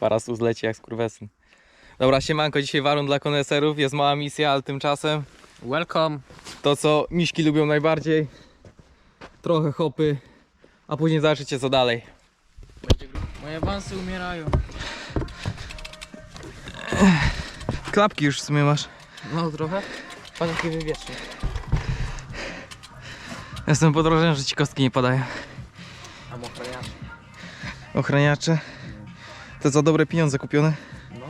Parasu zleci jak skurwesyn. Dobra, siemanko, dzisiaj warun dla koneserów. Jest mała misja, ale tymczasem Welcome. to, co miśki lubią najbardziej. Trochę hopy, a później zobaczycie co dalej. Moje wąsy umierają. Klapki już w sumie masz. No trochę. Patrz jaki wywieczny. Jestem pod wrażeniem, że ci kostki nie padają. A ochraniasz. Ochraniacze. To za dobre pieniądze kupione. No.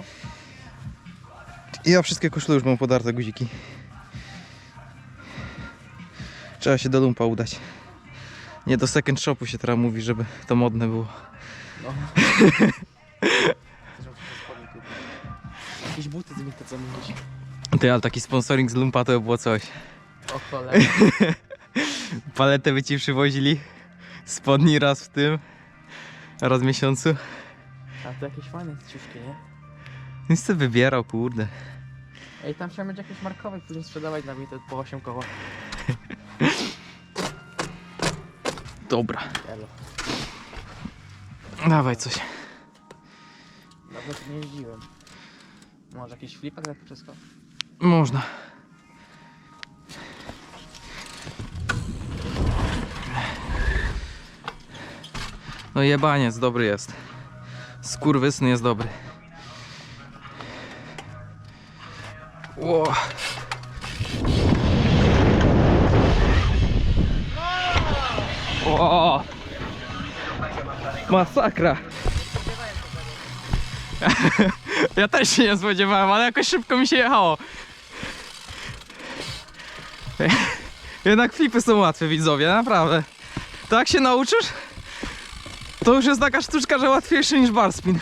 I ja wszystkie koszule już mam podarte guziki. Trzeba się do lumpa udać. Nie do second shopu się teraz mówi, żeby to modne było. No. Jakieś buty z to co mówisz. Ty, ale taki sponsoring z lumpa to by było coś. O cholera. Paletę by ci przywozili. Spodni raz w tym. Raz w miesiącu. A to jakieś fajne ciuszki, nie? Nic sobie wybierał, kurde. Ej, tam trzeba mieć jakieś markowe, później sprzedawać na to po 8 koło. Dobra. Elo. Dawaj coś. Dawno tu nie jeździłem. Może jakiś flipak tak wszystko? Można. No jebaniec, dobry jest. Skurwysny jest dobry. Ło. O! Masakra. Ja też się nie spodziewałem, ale jakoś szybko mi się jechało. Jednak flipy są łatwe, widzowie, naprawdę. Tak się nauczysz? To już jest taka sztuczka, że łatwiejszy niż barspin.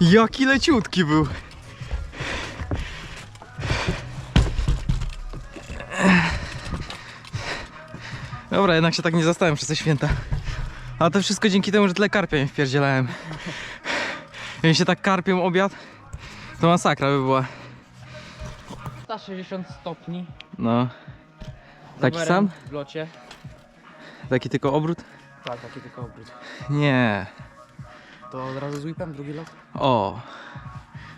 Jaki leciutki był. Dobra, jednak się tak nie zastałem przez te święta. A to wszystko dzięki temu, że tyle karpia nie wpierdzielałem. Jeśli się tak karpią obiad, to masakra by była. 160 stopni. No. Taki Rowerem sam? W locie. Taki tylko obrót? Tak, taki tylko obrót. Nie. To od razu z whipem, drugi lot? O.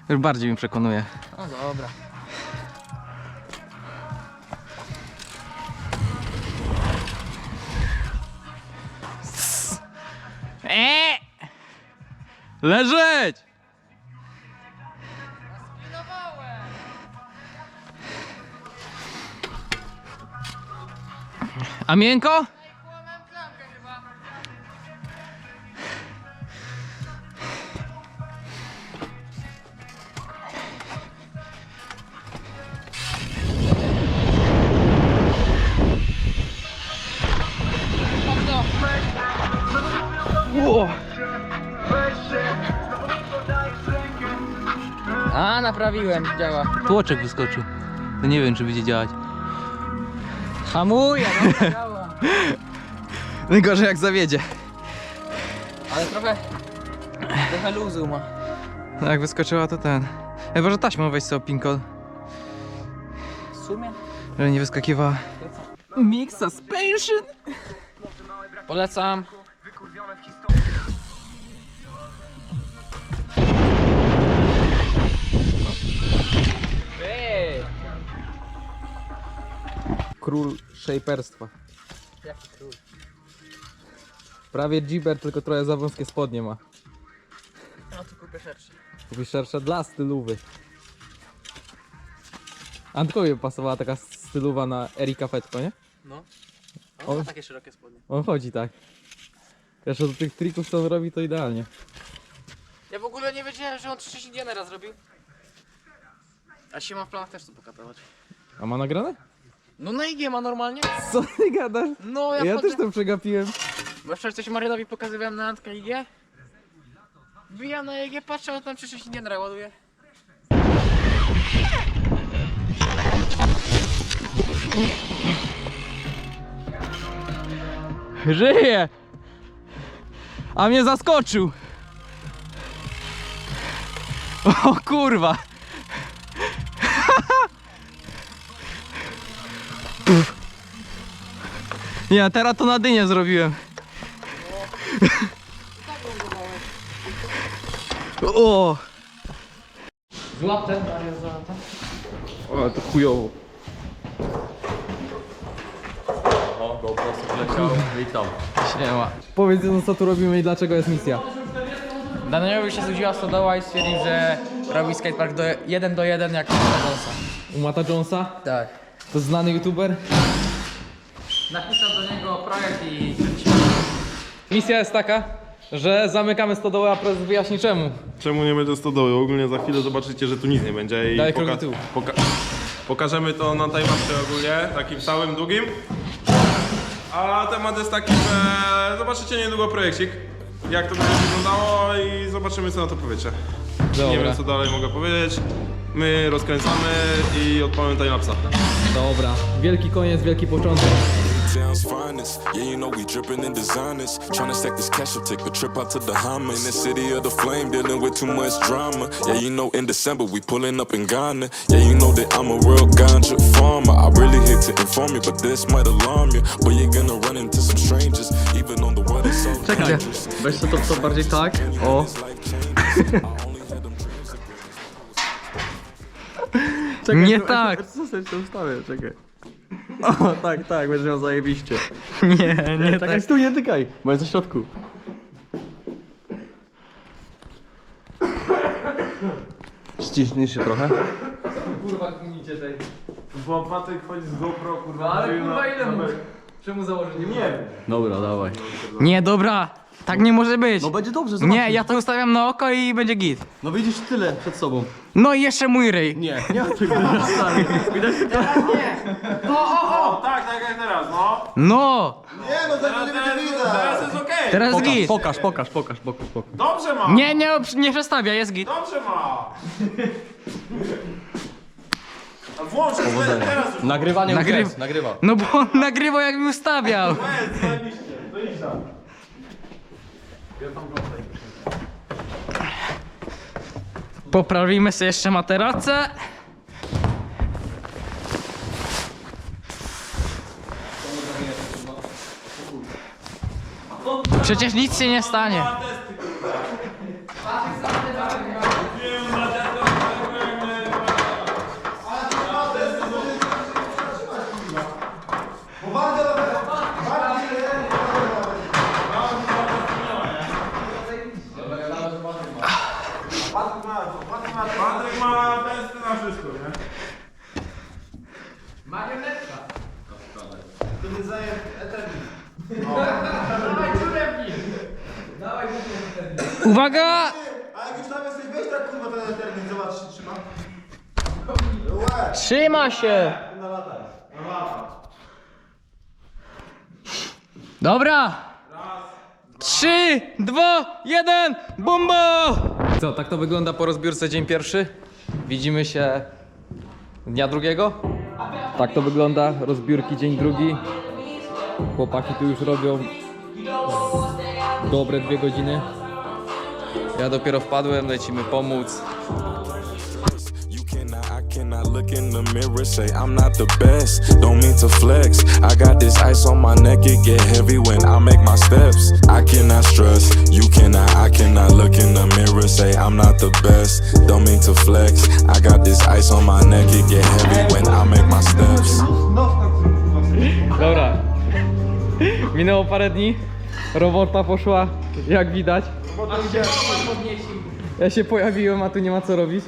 Już bardziej mi przekonuje. No dobra. Eee! Leżeć! A miękko? Ło. A, naprawiłem, działa. Tłoczek wyskoczył. To nie wiem, czy będzie działać. Hamuje, no działa. Najgorzej jak zawiedzie. Ale trochę, trochę luzu ma. No jak wyskoczyła, to ten. Chyba, że taśmą weź sobie pinkol, W sumie? żeby nie wyskakiwała. Mix suspension. Polecam. Ej! Król shaperstwa. Jaki król? Prawie Giber, tylko trochę za wąskie spodnie ma. No to kupię szerszy. Kupisz szersze dla stylowy. Antkowi pasowała taka stylowa na Erika Fetko, nie? No. O. On ma takie szerokie spodnie. On chodzi tak. Wiesz, do tych trików co on robi to idealnie. Ja w ogóle nie wiedziałem, że on 3 Indianera zrobił. A się ma w planach też to pokatować. A ma nagrane? No na IG ma normalnie. Co ty gadasz? No ja, Ja też to przegapiłem. Bo wczoraj coś Marynowi pokazywałem na Antka IG. Wbijam na IG, patrzę, on tam 3 Indianera ładuje. Żyje! A mnie zaskoczył! O kurwa! Pff. Ja teraz to na dynię zrobiłem. O! Złap ten, Dariusz, złap ten. O, to chujowo. O, GoPro sobie leciał. Witam. Siema. Powiedz no, co tu robimy i dlaczego jest misja. Danielowi się znudziła stodoła i stwierdził, że robi skatepark do 1 do 1 jak Jonesa. U Mata Jonesa, Tak. To znany youtuber. Napisał do niego projekt i Misja jest taka, że zamykamy stodołę, a prezes wyjaśni czemu. Czemu nie będzie stodoły? Ogólnie za chwilę zobaczycie, że tu nic nie będzie i Daj kroki tył. poka- pokażemy to na timelapsie ogólnie, takim całym długim. A temat jest taki, że zobaczycie niedługo projekcik, jak to będzie wyglądało i zobaczymy co na to powiecie. Nie Dobra. wiem co dalej mogę powiedzieć. My rozkręcamy i odpalamy timelapsa. Dobra, wielki koniec, wielki początek. Town's finest. Yeah, you know we in designers. Tryna stack this cash up, take a trip out to the Hummer. In the city of the flame, dealing with too much drama. Yeah, you know in December we up in Ghana. Yeah, you know that I'm a real ganja farmer. I really hate to inform you, but this might alarm you. But you're gonna run into some strangers, even on the water so Czekaj, weź to, to bardziej tak. O. of Nie tak. Co sobie to ustawię, czekaj. O, tak, tak, będziesz miał zajebiście. Nie, nie Czekaj, stój, nie tykaj, bo jest na środku. Ściśnij się trochę. Kurwa, gnicie tej. Bo Patryk chodzi z GoPro, kurwa. Ale kurwa ile mu? Czemu założyć nie Nie Dobra, dawaj. Nie, dobra. Tak nie może być. No będzie dobrze, zobacz. Nie, ja to ustawiam na oko i będzie git. No widzisz tyle przed sobą. No i jeszcze mój ryj. Nie, nie ma tego stary. Widać tylko... O, tak, tak jak teraz, no. No! Teraz, teraz jest okej. Teraz Pokaż, git. pokaż, pokaż, pokaż, pokaż, pokaż. Dobrze ma. Nie, nie, nie przestawia, jest git. Dobrze ma. Włącz, teraz już. Nagrywanie Nagryw- Nagryw... nagrywa. No bo on nagrywał jak mi ustawiał. Jest, zajebiście, to idź tam. Poprawimy sobie jeszcze materace. Przecież nic się nie stanie. Patryk ma testy na wszystko, nie? Uwaga! A jak już tam jesteś, weź tak kurwa ten termin, zobacz, czy trzyma. Trzyma się! Dobra! Trzy, dwa, jeden, bumbo! Co, tak to wygląda po rozbiórce dzień pierwszy. Widzimy się dnia drugiego. Tak to wygląda, rozbiórki dzień drugi. Chłopaki tu już robią dobre dwie godziny. Ja dopiero wpadłem, lecimy pomóc. Look in the mirror, say I'm not the best. Don't mean to flex. I got this ice on my neck, it get heavy when I make my steps. I cannot stress. You cannot, I cannot look in the mirror, say I'm not the best. Don't mean to flex. I got this ice on my neck, it get heavy when I make my steps. Dobra. Minęło parę dni. Robota poszła, jak widać. Ja się pojawiłem, a tu nie ma co robić.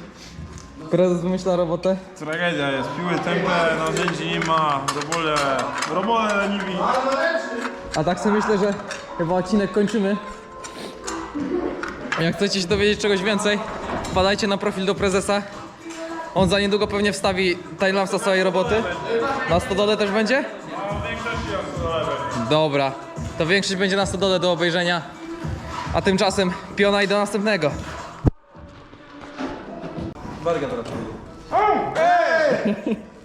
Prezes wymyśla robotę. Tragedia jest, piły tempę, narzędzi nie ma, robole, robole leniwi. A tak sobie myślę, że chyba odcinek kończymy. Jak chcecie się dowiedzieć czegoś więcej, wpadajcie na profil do prezesa. On za niedługo pewnie wstawi timelapsa swojej roboty. Na stodole też będzie? Dobra, to większość będzie na stodole do obejrzenia. A tymczasem piona i do następnego. Warga teraz.